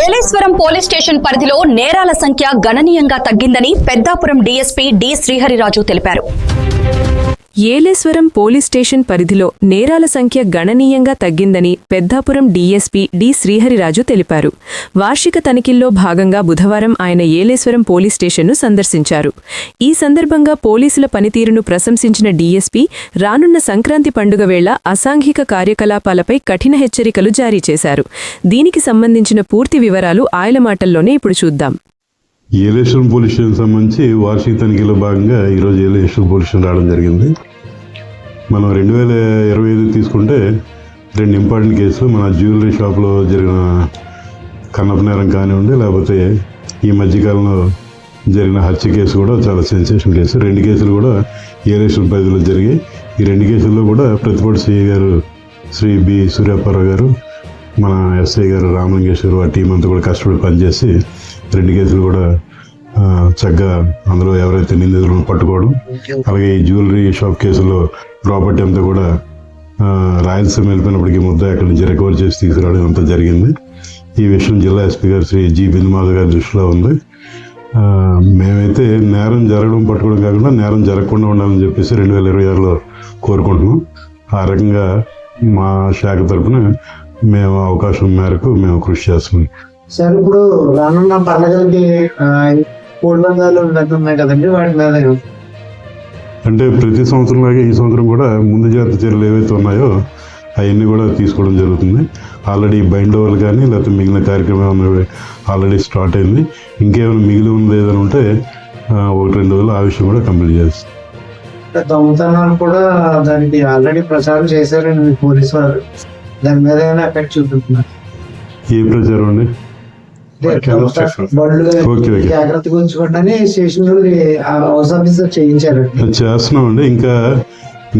Yeleswaram police station పరిధిలో నేరాల సంఖ్య గణనీయంగా తగ్గిందని పెద్దాపురం డీఎస్పీ డి శ్రీహరిరాజు తెలిపారు. ఏలేశ్వరం పోలీస్ స్టేషన్ పరిధిలో నేరాల సంఖ్య గణనీయంగా తగ్గిందని పెద్దాపురం డీఎస్పీ డి శ్రీహరిరాజు తెలిపారు. వార్షిక తనిఖీల్లో భాగంగా బుధవారం ఆయన ఏలేశ్వరం పోలీస్ స్టేషన్ను సందర్శించారు. ఈ సందర్భంగా పోలీసుల పనితీరును ప్రశంసించిన డీఎస్పీ రానున్న సంక్రాంతి పండుగ వేళ అసాంఘిక కార్యకలాపాలపై కఠిన హెచ్చరికలు జారీ చేశారు. దీనికి సంబంధించిన పూర్తి వివరాలు ఆయన మాటల్లోనే ఇప్పుడు చూద్దాం. ఏలేశ్వరం పోలీస్ స్టేషన్ సంబంధించి వార్షిక తనిఖీలో భాగంగా ఈరోజు ఏలేశ్వరం పోలీస్ స్టేషన్ రావడం జరిగింది. మనం రెండు వేల ఇరవై ఐదు తీసుకుంటే రెండు ఇంపార్టెంట్ కేసులు మన జ్యువెలరీ షాప్లో జరిగిన కన్నపనేరం కానివ్వండి లేకపోతే ఈ మధ్యకాలంలో జరిగిన హత్య కేసు కూడా చాలా సెన్సేషన్ కేసు. రెండు కేసులు కూడా ఏలేషన్ పరిధిలో జరిగాయి. ఈ రెండు కేసుల్లో కూడా ప్రతిపక్ష సిఐ గారు శ్రీ బి సూర్యాపరావు గారు మన ఎస్ఐ గారు రామలింగేశ్వర్ ఆ టీం అంతా కూడా కష్టపడి పనిచేసి రెండు కేసులు కూడా చక్కగా అందులో ఎవరైతే నిందితులను పట్టుకోవడం అలాగే ఈ జ్యువెలరీ షాప్ కేసులో ప్రాపర్టీ అంతా కూడా రాయలసీమ వెళ్ళిపోయినప్పటికీ ముద్ద అక్కడి నుంచి రికవర్ చేసి తీసుకురావడం అంతా జరిగింది. ఈ విషయం జిల్లా ఎస్పీ గారు శ్రీ జి బిందుమాధవ్ గారి దృష్టిలో ఉంది. మేమైతే నేరం జరగడం పట్టుకోవడం కాకుండా నేరం జరగకుండా ఉండాలని చెప్పేసి రెండు వేల ఇరవై ఆరులో కోరుకుంటున్నాం. ఆ రకంగా మా శాఖ తరఫున మేము అవకాశం మేరకు మేము కృషి చేస్తున్నాం. సార్ ఇప్పుడు రానున్న పండుగలకి ఇవన్నీ ఉన్నాయి కదండి వాటి మీద అంటే ప్రతి సంవత్సరం లాగే ఈ సంవత్సరం కూడా ముందు జాగ్రత్త చర్యలు ఏవైతే ఉన్నాయో అవన్నీ కూడా తీసుకోవడం జరుగుతుంది. ఆల్రెడీ బైండ్ ఓవర్లు కానీ లేకపోతే మిగిలిన కార్యక్రమం ఏమైనా ఆల్రెడీ స్టార్ట్ అయింది. ఇంకేమైనా మిగిలి ఉంది ఏదైనా ఉంటే ఒకటి రెండు రోజులు ఆ విషయం కూడా కంప్లీట్ చేస్తాం. దొంగతనాలు కూడా దానికి ఆల్రెడీ ప్రచారం చేశారండి పోలీసు వారు. దాని మీద ఏమైనా ఎఫెక్ట్ చూపుతున్నారు ఏ ప్రచారం అండి? స్టేషన్ హౌస్ ఆఫీసర్ చేయించారండి అది చేస్తున్నామండి. ఇంకా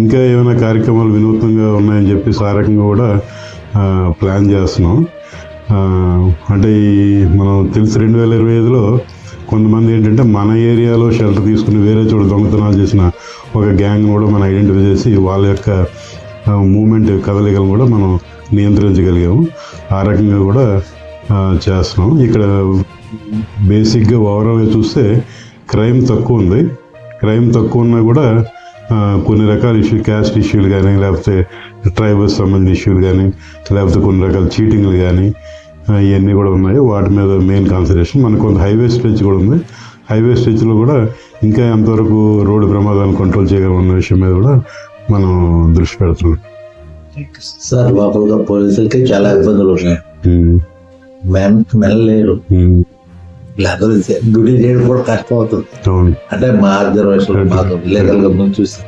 ఇంకా ఏమైనా కార్యక్రమాలు వినూత్నంగా ఉన్నాయని చెప్పేసి ఆ రకంగా కూడా ప్లాన్ చేస్తున్నాం. అంటే ఈ మనం తెలిసి రెండు వేల ఇరవై ఐదులో కొంతమంది ఏంటంటే మన ఏరియాలో షెల్టర్ తీసుకుని వేరే చోట దొంగతనాలు చేసిన ఒక గ్యాంగ్ కూడా మనం ఐడెంటిఫై చేసి వాళ్ళ యొక్క మూమెంట్ కదలికలను కూడా మనం నియంత్రించగలిగాము. ఆ రకంగా కూడా చేస్తున్నాం. ఇక్కడ బేసిక్గా ఓవరాల్గా చూస్తే క్రైమ్ తక్కువ ఉంది. క్రైమ్ తక్కువ ఉన్నా కూడా కొన్ని రకాల ఇష్యూ క్యాస్ట్ ఇష్యూలు కానీ లేకపోతే ట్రైబల్స్ సంబంధించిన ఇష్యూలు కానీ లేకపోతే కొన్ని రకాల చీటింగ్లు కానీ ఇవన్నీ కూడా ఉన్నాయి. వాటి మీద మెయిన్ కాన్సన్ట్రేషన్. మనకు కొంత హైవే స్ట్రెచ్ కూడా ఉంది. హైవే స్ట్రెచ్లో కూడా ఇంకా ఎంతవరకు రోడ్డు ప్రమాదాలను కంట్రోల్ చేయగలమన్న విషయం మీద కూడా మనం దృష్టి పెడుతున్నాం. సార్ లోపల పోలీసులకి చాలా ఇబ్బందులు ఉన్నాయి. ఉమ్, లేకపోతే డ్యూటీ చేయడం కూడా కష్టం అవుతుంది అంటే మా అబ్జర్వేషన్ మాకు లీగల్గా ముందు చూస్తే.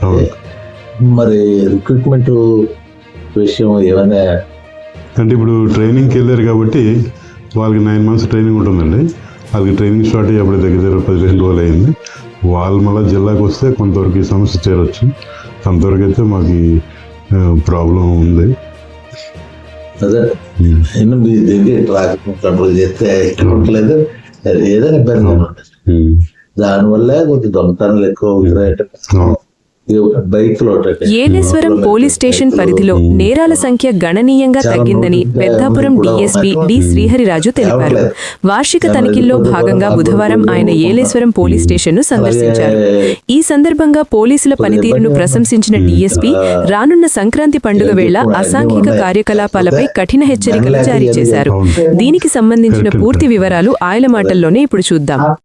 మరి రిక్రూట్మెంట్ విషయం ఏమైనా అంటే ఇప్పుడు ట్రైనింగ్కి వెళ్ళారు కాబట్టి వాళ్ళకి నైన్ మంత్స్ ట్రైనింగ్ ఉంటుందండి. వాళ్ళకి ట్రైనింగ్ స్టార్ట్ అయ్యి అప్పుడు దగ్గర దగ్గర పదిహేను రోజులు అయింది. వాళ్ళు మళ్ళీ జిల్లాకు వస్తే కొంతవరకు ఈ సమస్య చేరొచ్చు. అంతవరకు అయితే మాకు ప్రాబ్లం ఉంది. అదే మీ దగ్గర ట్రాఫిక్ కంట్రోల్ చేస్తే ఇక్కడ ఉండలేదు ఏదైనా ఇబ్బంది ఉంటుంది. దానివల్ల కొంచెం దొంగతనాలు ఎక్కువ ఏలేశ్వరం పోలీస్ స్టేషన్ పరిధిలో నేరాల సంఖ్య గణనీయంగా తగ్గిందని పెద్దాపురం డీఎస్పీ డి శ్రీహరిరాజు తెలిపారు. వార్షిక తనిఖీల్లో భాగంగా బుధవారం ఆయన ఏలేశ్వరం పోలీస్ స్టేషన్ను సందర్శించారు. ఈ సందర్భంగా పోలీసుల పనితీరును ప్రశంసించిన డీఎస్పీ రానున్న సంక్రాంతి పండుగ వేళ అసాంఘిక కార్యకలాపాలపై కఠిన హెచ్చరికలు జారీ చేశారు. దీనికి సంబంధించిన పూర్తి వివరాలు ఆయన మాటల్లోనే ఇప్పుడు చూద్దాం.